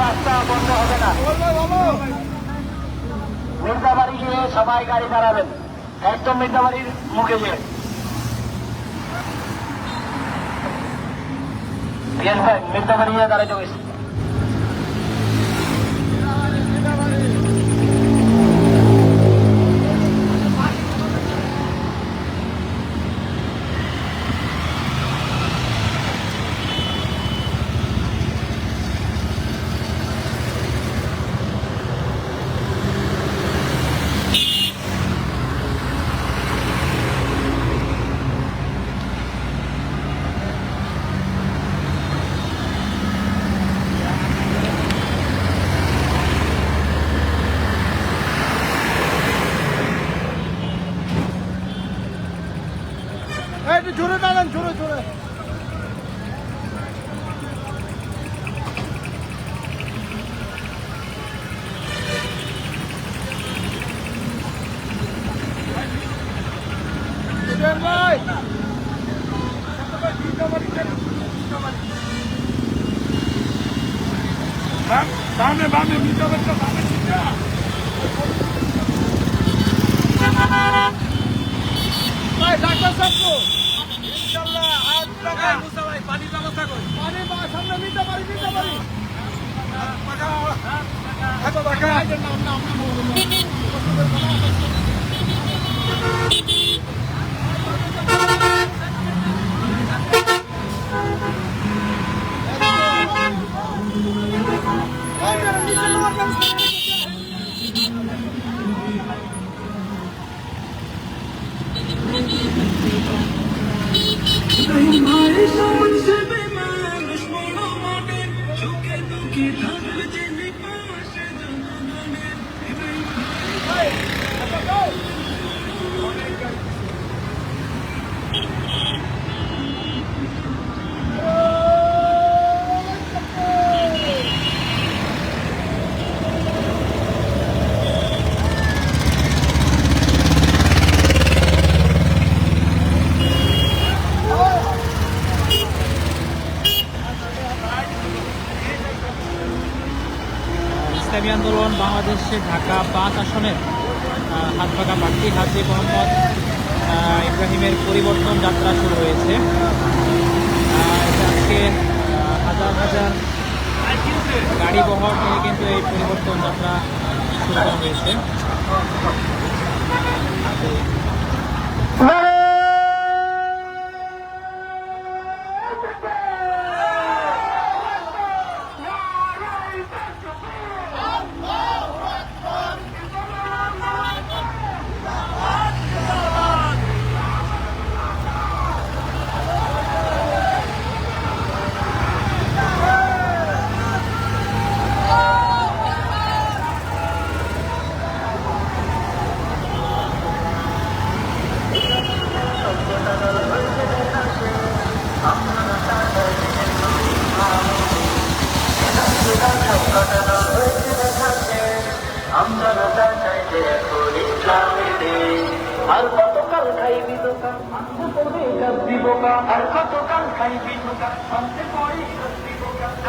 রাস্তা বন্ধ হবে না। মির্জাবাড়ি সবাই গাড়ি দাঁড়াবেন একদম মির্জাবাড়ির মুখে গিয়ে বিএন ভাই মির্জাবাড়ি গিয়ে দাঁড়াইতে গেছি একটু বামে বামে মিটা বাচ্চা বামে মিটা ভাই ডাক্তার সাহেব ইনশাআল্লাহ আজ টাকা মুসা ভাই পানি ব্যবস্থা করি পানি বা সামনে নিতে পারি নিতে পারি হাতো দেখা নাম নাম ইসলামী আন্দোলন বাংলাদেশে ঢাকা পাঁচ আসনের হাতভাগা প্রার্থী হাজি মোহাম্মদ ইব্রাহিমের পরিবর্তন যাত্রা শুরু হয়েছে। আজকে হাজার হাজার গাড়ি বহর নিয়ে কিন্তু এই পরিবর্তন যাত্রা শুরু করা হয়েছে।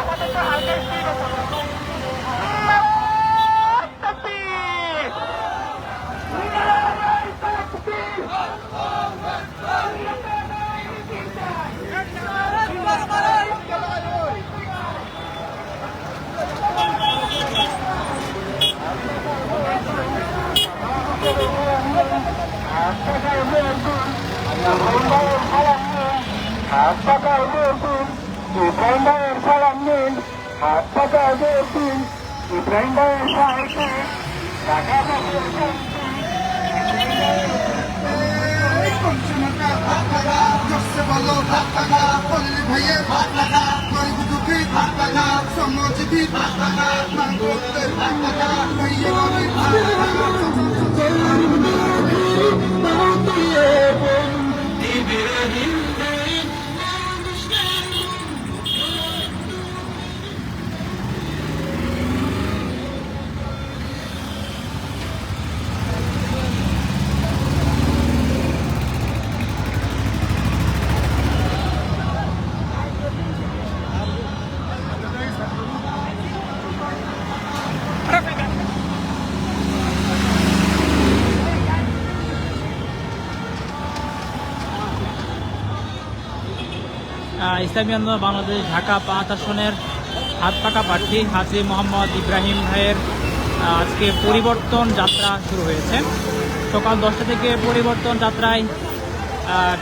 আমাদের তো হালকা হাত পাকায় বলতুন ইব্রাহিম ভাইয়ের সালাম নিন হাত পাকায় বলতুন ইব্রাহিম ভাইয়ের সাহায্যে টাকা পাঠিয়ে ভালো ভাত টাকা পল্লী ভাইয়ের ভাত টাকা গরিব দুঃখী ভাত টাকা শ্রমজীবী ভাত টাকা নাগরিকদের ভাত টাকা ভাইয়ে গরিব ভাত ইসলামী আন্দোলন, বাংলাদেশ ঢাকা পাঁচ আসনের হাত পাকা প্রার্থী হাজি মোহাম্মদ ইব্রাহিম ভাইয়ের আজকে পরিবর্তন যাত্রা শুরু হয়েছে। সকাল দশটা থেকে পরিবর্তন যাত্রায়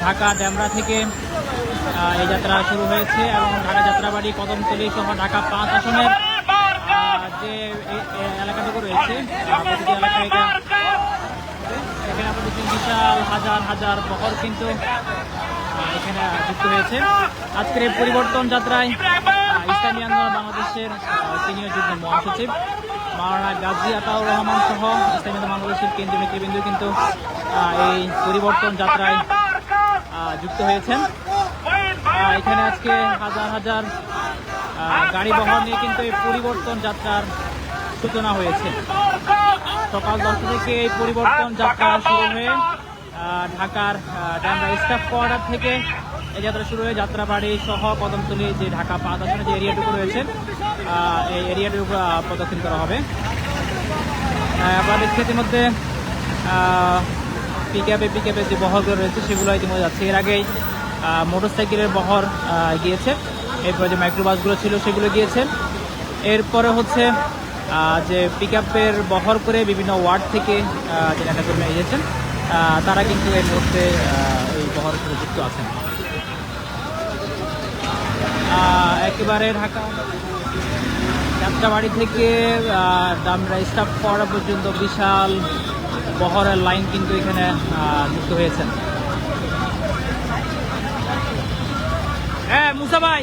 ঢাকা ড্যামরা থেকে এই যাত্রা শুরু হয়েছে এবং ঢাকা যাত্রাবাড়ি কদমতলি সহ ঢাকা পাঁচ আসনের যে এলাকাটুকু রয়েছে এখানে বিশাল হাজার হাজার বহর কিন্তু এখানে যুক্ত হয়েছে। আজকের এই পরিবর্তন যাত্রায় ইসলামী আন্দোলন বাংলাদেশের সিনিয়র যুগ্ম মহাসচিব মাওলানা গাজী আতাউর রহমান সহ ইসলামী বাংলাদেশের কেন্দ্রীয় নেতৃবৃন্দ কিন্তু এই পরিবর্তন যাত্রায় যুক্ত হয়েছেন। এখানে আজকে হাজার হাজার গাড়ি বহর নিয়ে কিন্তু এই পরিবর্তন যাত্রার সূচনা হয়েছে। সকাল দশটা থেকে এই পরিবর্তন যাত্রা শুরু হয়ে ঢাকার ডান্ডা স্টাফ কোয়ার্টার থেকে এই যাত্রা শুরু হয়ে যাত্রাবাড়ি সহ কদমতলি যে ঢাকা পাঁচ আসনে যে এরিয়াটুকু রয়েছে এই এরিয়াটির উপর প্রদক্ষিণ করা হবে। আপনারা দেখছি ইতিমধ্যে পিক আপে পিক আপে যে বহরগুলো রয়েছে সেগুলো ইতিমধ্যে যাচ্ছে। এর আগেই মোটর সাইকেলের বহর গিয়েছে। এরপরে যে মাইক্রোবাসগুলো ছিল সেগুলো গিয়েছে। এরপরে হচ্ছে যে পিক বহর করে বিভিন্ন ওয়ার্ড থেকে যে নেতাকর্মী এসেছেন। তারা কিন্তু এই মুহূর্তে আহ, এই বহর সাথে যুক্ত আছেন। একেবারে ঢাকা যাত্রাবাড়ি থেকে ডামরা স্টাফ করা পর্যন্ত বিশাল বহরের লাইন কিন্তু এখানে যুক্ত হয়েছেন। হ্যাঁ মুসা ভাই!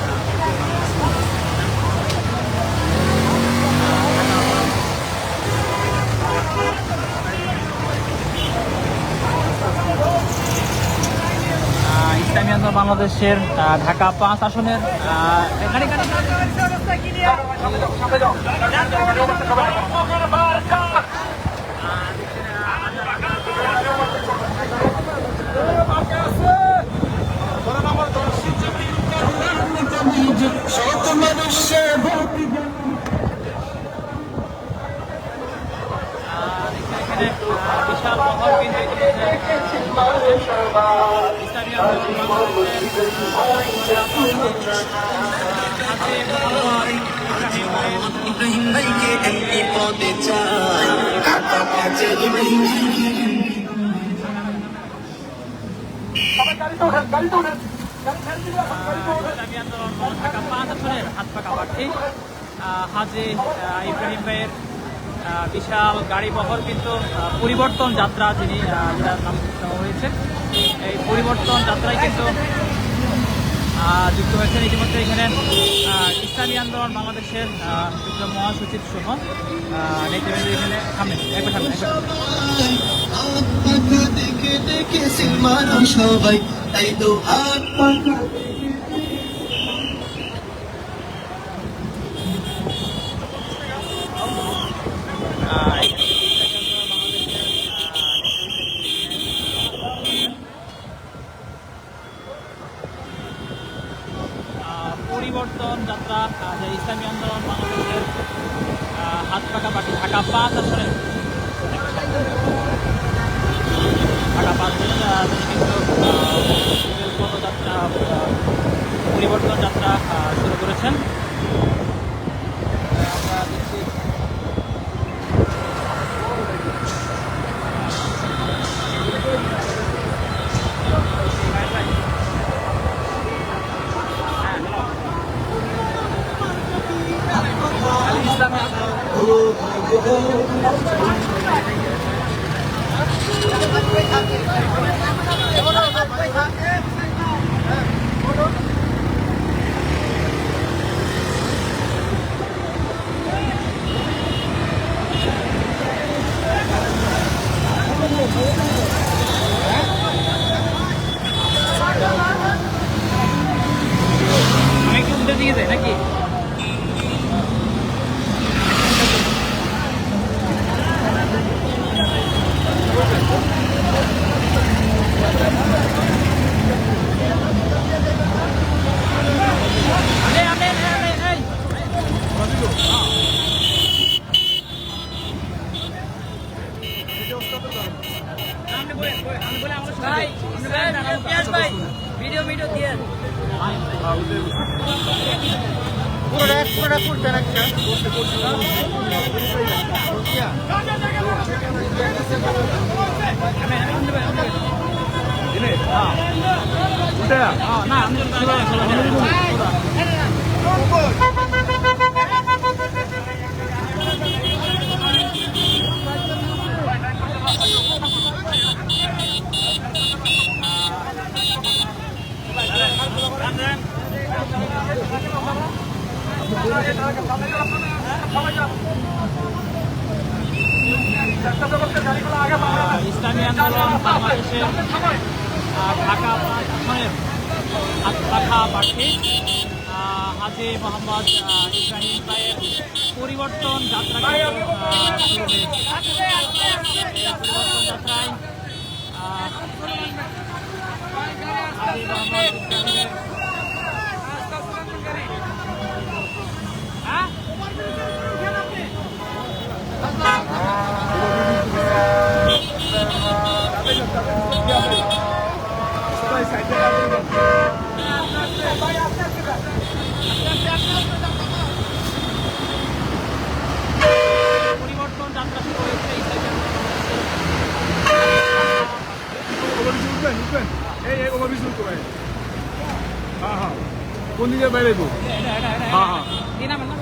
বাংলাদেশের ঢাকা পাঁচ আসনের বিশাল বহর কিন্তু ইব্রাহিম ইব্রাহিম হাজি ইব্রাহিম ভাইয়ের বিশাল গাড়ি বহর কিন্তু পরিবর্তন যাত্রা যিনি যেটার নাম হয়েছে। এই পরিবর্তন যাত্রায় কিন্তু যুক্ত হয়েছেন ইতিমধ্যে এখানে ইসলামী আন্দোলন বাংলাদেশের যুক্ত মহাসচিব সহ নেতৃবৃন্দ এখানে সামনে সামনে সবাই, তাই তো હા હા કોની જે બેડે તું હા હા એના મને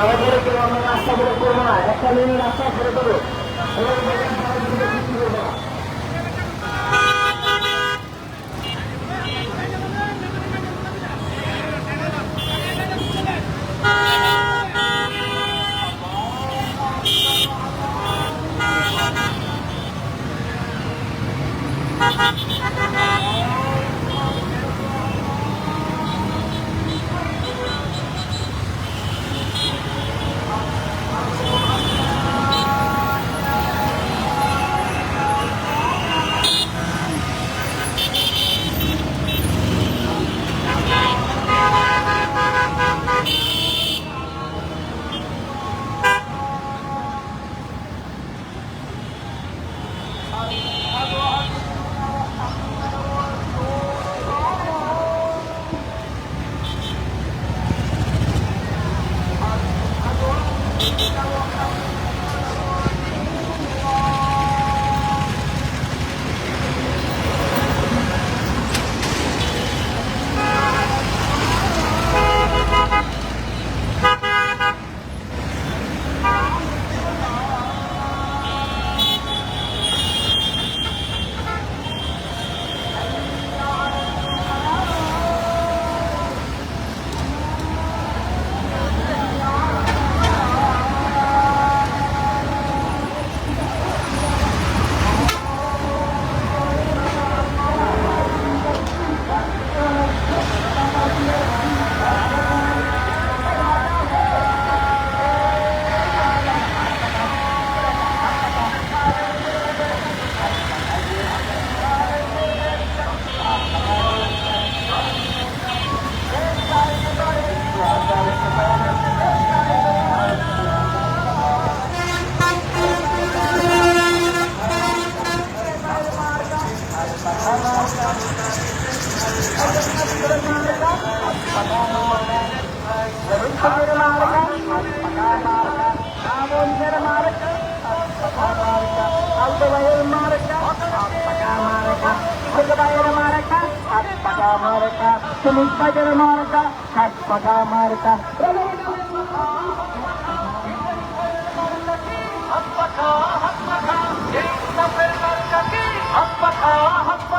ভালো করে কেউ আমরা রাস্তা করে করব না একটা লেনে রাস্তা করে দেবো মার্কা পুলিশ বাজার মার্কা সাত কথা মার্কা হাত পাখা হাত পাখা